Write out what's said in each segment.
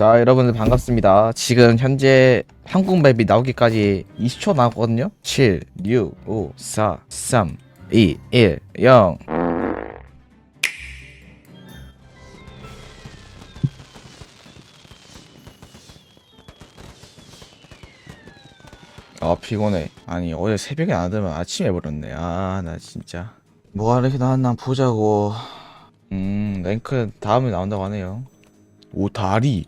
자 여러분들 반갑습니다. 지금 현재 한국 맵이 나오기까지 20초 남았거든요. 7 6 5 4 3 2 1 0 아 피곤해. 아니 어제 새벽에 안 하더만 아침에 해버렸네. 아 나 진짜. 뭐가 이렇게 나왔나 보자고. 음 랭크 다음에 나온다고 하네요. 오 다리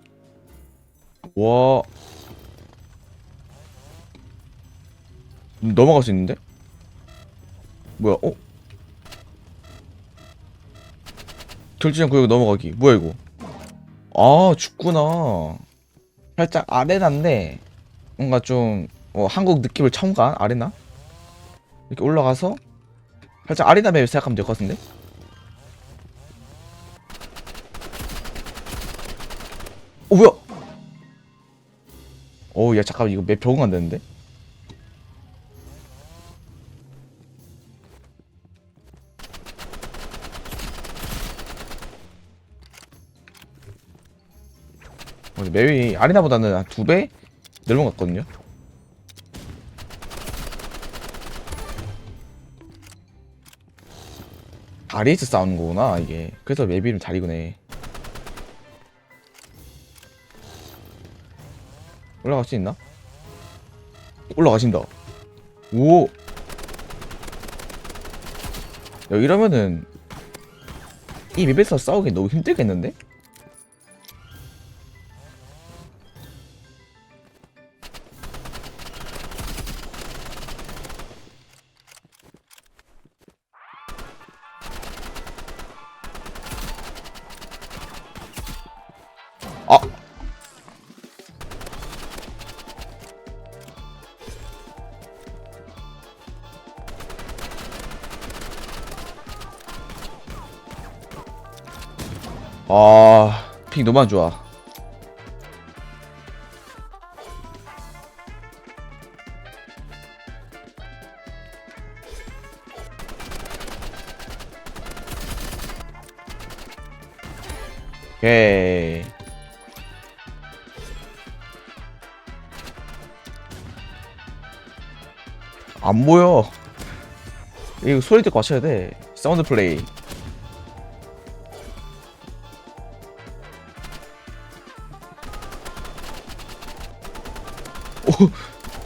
와 음, 넘어갈 수 있는데? 뭐야 어? 결지장 구역 넘어가기 뭐야 이거 아 죽구나 살짝 아레나인데 뭔가 좀 어, 한국 느낌을 첨가한 아레나? 이렇게 올라가서 살짝 아레나 맵 생각하면 될 것 같은데? 어 뭐야? 어우 야 잠깐만 이거 맵 적응 안 되는데? 어, 맵이 아레나보다는 한 두 배 넓은 것 같거든요. 다리에서 싸우는 거구나 이게. 그래서 맵 이름 다리구네. 올라갈 수 있나? 올라가신다. 오. 야 이러면은 이 맵에서 싸우기 너무 힘들겠는데? 아, 픽 너무 안 좋아. 오케이. 안 보여. 이거 소리 듣고 맞춰야 돼. 사운드 플레이.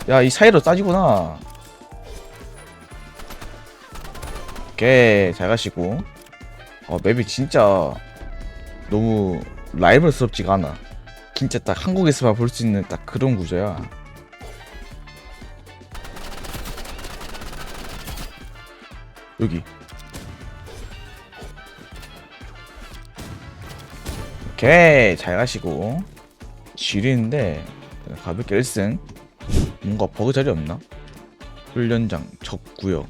야, 이 사이로 따지구나. 오케이, 잘 가시고. 어, 맵이 진짜 너무 라이벌스럽지가 않아. 진짜 딱 한국에서만 볼 수 있는 딱 그런 구조야. 여기. 오케이, 잘 가시고. 지리는데 가볍게 1승. 뭔가 버그 자리 없나? 훈련장 적구역.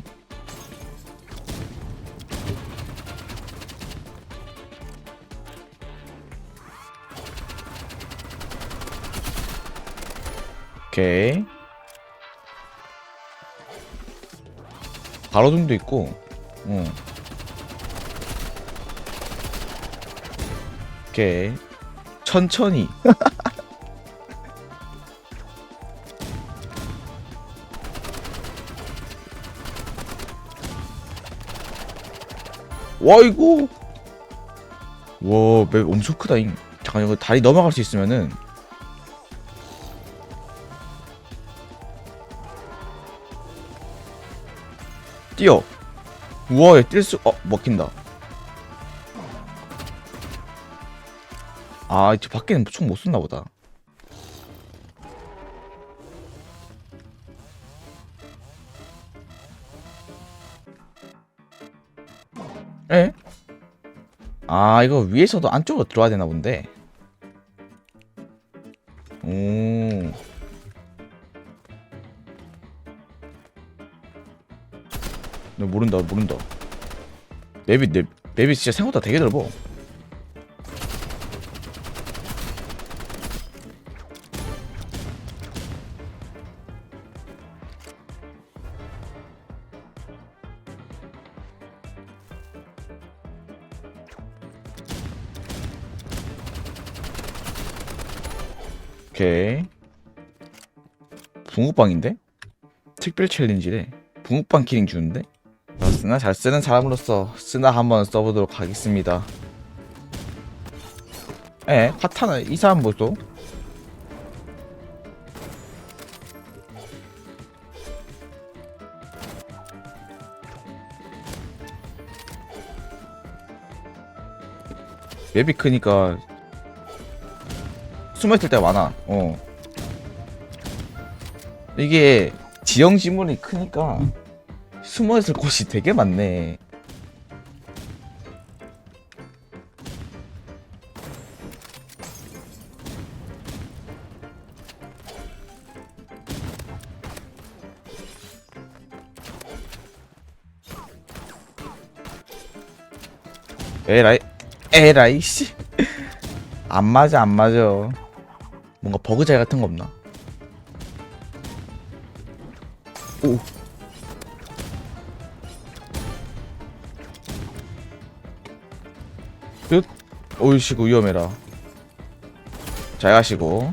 오케이. 가로등도 있고, 어. 오케이. 천천히. 와, 이거. 와, 맵 엄청 크다잉. 잠깐, 이거 다리 넘어갈 수 있으면은. 뛰어. 우와, 뛸 수, 어, 먹힌다. 아, 이제 밖에는 총 못 쏜나 보다. 에? 아, 이거 위에서도 안쪽으로 들어와야 되나 본데. 오. 너 모른다, 모른다. 맵이, 맵, 맵이 진짜 생각보다 되게 넓어. 오케이. 붕어빵인데? 특별 챌린지래. 붕어빵 키링 주는데? 자, 쓰나 잘 쓰는 사람으로서 쓰나 한번 써보도록 하겠습니다. 에, 카타나 이 사람 뭐죠? 맵이 크니까 숨어있을 때가 많아. 어. 이게 지형 지물이 크니까 숨어있을 곳이 되게 많네. 에라이 에라이 씨. 안 맞아 안 맞아. 뭔가 버그잘 같은 거 없나? 오. 끝. 오이시고 위험해라. 잘 가시고.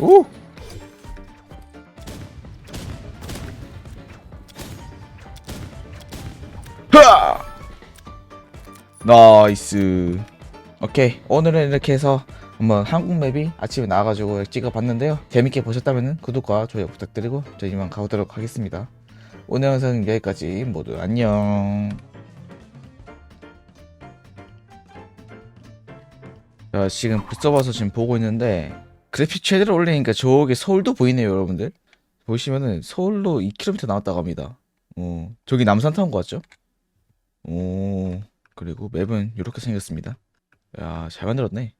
오. 나이스. 오케이. 오늘은 이렇게 해서 한번 한국 맵이 아침에 나와가지고 찍어봤는데요. 재밌게 보셨다면 구독과 좋아요 부탁드리고 저희 이만 가보도록 하겠습니다. 오늘 영상은 여기까지 모두 안녕. 자, 지금 붙어봐서 지금 보고 있는데 그래픽 최대로 올리니까 저게 서울도 보이네요, 여러분들. 보시면은 서울로 2km 나왔다고 합니다. 어, 저기 남산 타운 거 같죠? 오, 그리고 맵은 이렇게 생겼습니다. 야, 잘 만들었네.